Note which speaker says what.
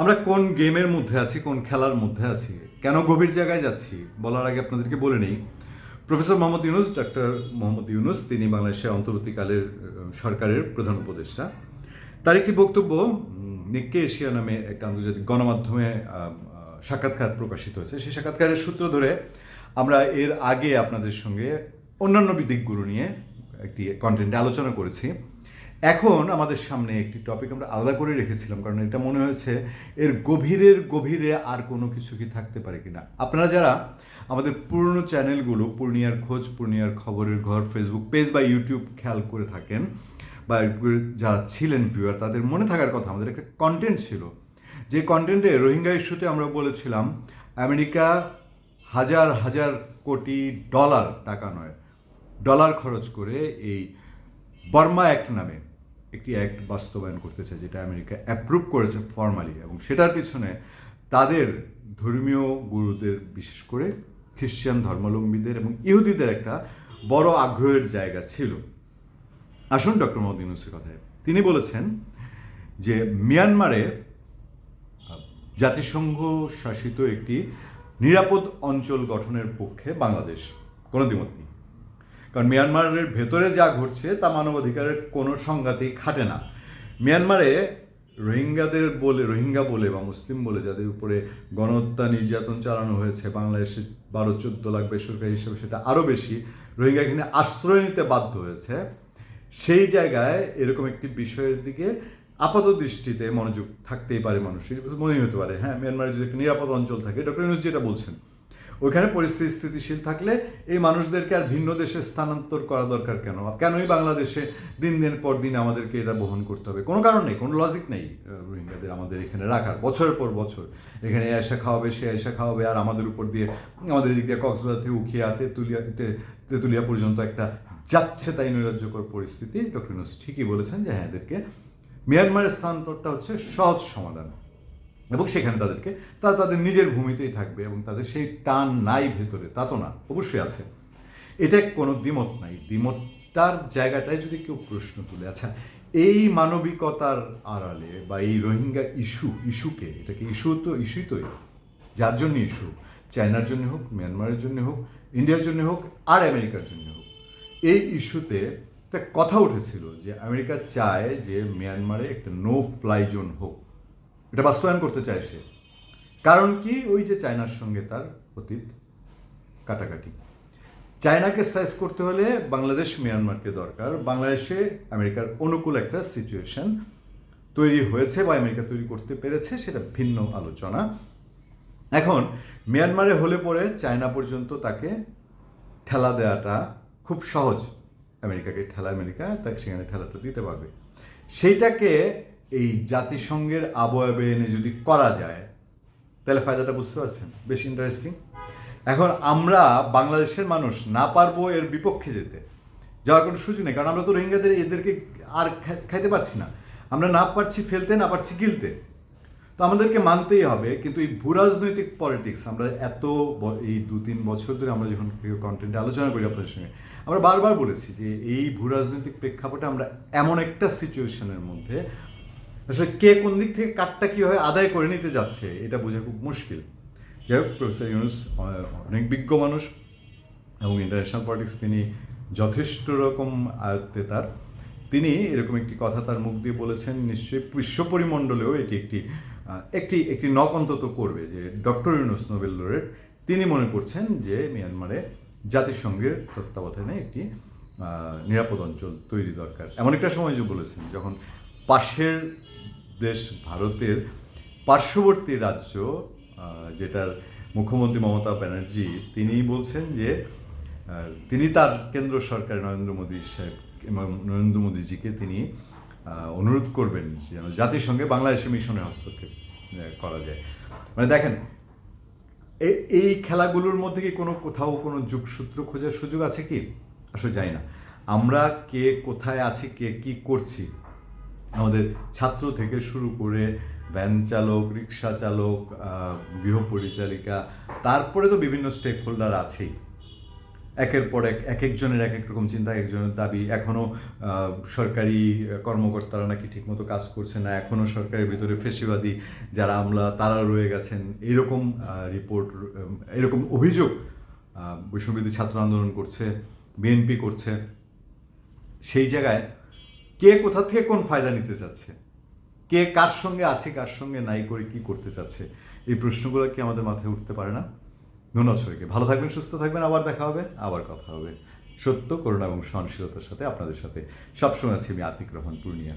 Speaker 1: আমরা কোন গেমের মধ্যে আছি, কোন খেলার মধ্যে আছি, কেন গভীর জায়গায় যাচ্ছি, বলার আগে আপনাদেরকে বলে নেই। প্রফেসর মোহাম্মদ ইউনুস ডক্টর মোহাম্মদ ইউনুস, তিনি বাংলাদেশের অন্তর্বর্তীকালের সরকারের প্রধান উপদেষ্টা। তার একটি বক্তব্য নিক্কে এশিয়া নামে একটা আন্তর্জাতিক গণমাধ্যমে সাক্ষাৎকার প্রকাশিত হয়েছে। সেই সাক্ষাৎকারের সূত্র ধরে আমরা এর আগে আপনাদের সঙ্গে অন্যান্য দিকগুলো নিয়ে একটি কন্টেন্টে আলোচনা করেছি। এখন আমাদের সামনে একটি টপিক আমরা আলাদা করে রেখেছিলাম, কারণ এটা মনে হয়েছে এর গভীরের গভীরে আর কোনো কিছু কি থাকতে পারে কি না আপনারা যারা আমাদের পুরনো চ্যানেলগুলো পূর্ণিয়ার খোঁজ, পূর্ণিয়ার খবরের ঘর ফেসবুক পেজ বা ইউটিউব খেয়াল করে থাকেন, বা যারা ছিলেন ভিউয়ার তাদের মনে থাকার কথা আমাদের একটা কন্টেন্ট ছিল। যে কন্টেন্টে রোহিঙ্গা ইস্যুতে আমরা বলেছিলাম, আমেরিকা হাজার হাজার কোটি ডলার টাকা নয় ডলার খরচ করে এই বর্মা অ্যাক্ট নামে একটি অ্যাক্ট বাস্তবায়ন করতে চায়, যেটা আমেরিকা অ্যাপ্রুভ করেছে ফর্মালি এবং সেটার পিছনে তাদের ধর্মীয় গুরুদের, বিশেষ করে খ্রিশ্চান ধর্মাবলম্বীদের এবং ইহুদিদের একটা বড় আগ্রহের জায়গা ছিল। আসুন ডক্টর মোহাম্মদ ইউনুসের কথায়। তিনি বলেছেন যে মিয়ানমারে জাতিসংঘ শাসিত একটি নিরাপদ অঞ্চল গঠনের পক্ষে বাংলাদেশ কোনো দ্বিমত নেই। কারণ মিয়ানমারের ভেতরে যা ঘটছে, তা মানবাধিকারের কোনো সংঘাতেই খাটে না। মিয়ানমারে রোহিঙ্গাদের বলে, রোহিঙ্গা বলে বা মুসলিম বলে যাদের উপরে গণহত্যা, নির্যাতন চালানো হয়েছে, বাংলাদেশে বারো, চোদ্দ লাখ বেসরকারি হিসেবে সেটা আরও বেশি, রোহিঙ্গা এখানে আশ্রয় নিতে বাধ্য হয়েছে। সেই জায়গায় এরকম একটি বিষয়ের দিকে আপাত দৃষ্টিতে মনোযোগ থাকতেই পারে মানুষের, মনে হতে পারে। হ্যাঁ মিয়ানমারে যদি একটা নিরাপদ অঞ্চল থাকে, ডক্টর ইউনুস যেটা বলছেন ওইখানে পরিস্থিতি স্থিতিশীল থাকলে এই মানুষদেরকে আর ভিন্ন দেশে স্থানান্তর করা দরকার কেন? কেনই বাংলাদেশে দিন দিন পর দিন আমাদেরকে এটা বহন করতে হবে? কোনো কারণ নেই, কোনো লজিক নেই রোহিঙ্গাদের আমাদের এখানে রাখার, বছরের পর বছর। এখানে এসে খাওয়াবে, সে এসে খাওয়াবে, আর আমাদের উপর দিয়ে, আমাদের দিক দিয়ে কক্সবাজার থেকে উখিয়া, তেঁতুলিয়া তেঁতুলিয়া পর্যন্ত একটা যাচ্ছে তাই নৈরাজ্যকর পরিস্থিতি। ডক্টর ঠিকই বলেছেন যে হ্যাঁ এদেরকে মিয়ানমারের স্থানান্তরটা হচ্ছে সহজ সমাধান। এবং সেখানে তাদেরকে, তারা তাদের নিজের ভূমিতেই থাকবে এবং তাদের সেই টান নাই ভেতরে, তা তো না, অবশ্যই আছে। এটা কোনো দ্বিমত নাই। দ্বিমতটার জায়গাটায় যদি কেউ প্রশ্ন তুলে আচ্ছা এই মানবিকতার আড়ালে বা এই রোহিঙ্গা ইস্যু, ইস্যুকে, এটাকে ইস্যু তো, ইস্যুই তো যার জন্য ইস্যু চায়নার জন্য হোক, মিয়ানমারের জন্য হোক, ইন্ডিয়ার জন্য হোক, আর আমেরিকার জন্য হোক। এই ইস্যুতে একটা কথা উঠেছিল যে আমেরিকা চায় যে মিয়ানমারে একটা নো ফ্লাই জোন হোক। এটা বাস্তবায়ন করতে চায় সে। কারণ কি? ওই যে চায়নার সঙ্গে তার অতীত কাটাকাটি। চায়নাকে সাইজ করতে হলে বাংলাদেশ, মিয়ানমারকে দরকার। বাংলাদেশে আমেরিকার অনুকূল একটা সিচুয়েশন তৈরি হয়েছে বা আমেরিকা তৈরি করতে পেরেছে, সেটা ভিন্ন আলোচনা। এখন, মিয়ানমারে হলে পরে চায়না পর্যন্ত তাকে ঠেলা দেওয়াটা খুব সহজ। আমেরিকাকে ঠেলা, আমেরিকা তাকে সেখানে ঠেলাটা দিতে পারবে। সেইটাকে এই জাতিসংঘের আবয়বে এনে যদি করা যায়, তাহলে ফায়দাটা বুঝতে পারছেন? বেশ ইন্টারেস্টিং এখন আমরা বাংলাদেশের মানুষ না পারব এর বিপক্ষে যেতে। যাওয়ার কোনো সুযোগ নেই, কারণ আমরা তো রোহিঙ্গাদের এদেরকে আর খাইতে পারছি না। আমরা না পারছি ফেলতে, না পারছি গিলতে। তো আমাদেরকে মানতেই হবে, কিন্তু এই ভূরাজনৈতিক পলিটিক্স আমরা এত এই দু তিন বছর ধরে আমরা যখন কন্টেন্টে আলোচনা করি আপনাদের সঙ্গে, আমরা বারবার বলেছি যে এই ভূরাজনৈতিক প্রেক্ষাপটে আমরা এমন একটা সিচুয়েশনের মধ্যে আসলে কে কোন দিক থেকে কাঠটা কীভাবে আদায় করে নিতে যাচ্ছে, এটা বোঝা খুব মুশকিল। যাই হোক, প্রফেসর ইউনুস অনেক বিজ্ঞ মানুষ এবং ইন্টারন্যাশনাল পলিটিক্স তিনি যথেষ্ট রকম আয়ত্তে তার। তিনি এরকম একটি কথা তার মুখ দিয়ে বলেছেন, নিশ্চয়ই বিশ্ব পরিমণ্ডলেও এটি একটি একটি একটি নক অন্তত করবে যে ডক্টর ইউনুস নোবেল লোরেট। তিনি মনে করছেন যে মিয়ানমারে জাতিসংঘের তত্ত্বাবধানে একটি নিরাপদ অঞ্চল তৈরি দরকার। এমন একটা সময় যে বলেছেন, যখন পাশের দেশ ভারতের পার্শ্ববর্তী রাজ্য যেটার মুখ্যমন্ত্রী মমতা ব্যানার্জি তিনি বলছেন যে তিনি তার কেন্দ্র সরকার নরেন্দ্র মোদী সাহেব নরেন্দ্র মোদীজিকে তিনি অনুরোধ করবেন যেন জাতিসংঘে বাংলাদেশে মিশনে হস্তক্ষেপ করা যায়। মানে দেখেন এই খেলাগুলোর মধ্যে কি কোনো কোথাও কোনো যুগসূত্র খোঁজার সুযোগ আছে কি? আসলে জানি না। আমরা কে কোথায় আছি, কে কি করছি? আমাদের ছাত্র থেকে শুরু করে ভ্যান চালক রিক্সা চালক আহ, গৃহ পরিচালিকা তারপরে তো বিভিন্ন স্টেক হোল্ডার আছেই। একের পর এক এক একজনের এক এক রকম চিন্তা একজনের দাবি। এখনও সরকারি কর্মকর্তারা নাকি ঠিকমতো কাজ করছে না। এখনও সরকারের ভিতরে ফেসিবাদী যারা আমলা তারা রয়ে গেছেন। এরকম রিপোর্ট এরকম অভিযোগ বৈষম্যবিধি ছাত্র আন্দোলন করছে বিএনপি করছে। সেই জায়গায় কে কোথা থেকে কোন ফায়দা নিতে চাচ্ছে? কে কার সঙ্গে আছে, কার সঙ্গে নাই করে কি করতে চাচ্ছে? এই প্রশ্নগুলো কি আমাদের মাথায় উঠতে পারে না? ধন্যবাদ সবাইকে। ভালো থাকবেন, সুস্থ থাকবেন। আবার দেখা হবে, আবার কথা হবে। সত্য, করুণা এবং সহনশীলতার সাথে আপনাদের সাথে। সবসময় আছি আমি আতিক রহমান, পূর্ণিয়া।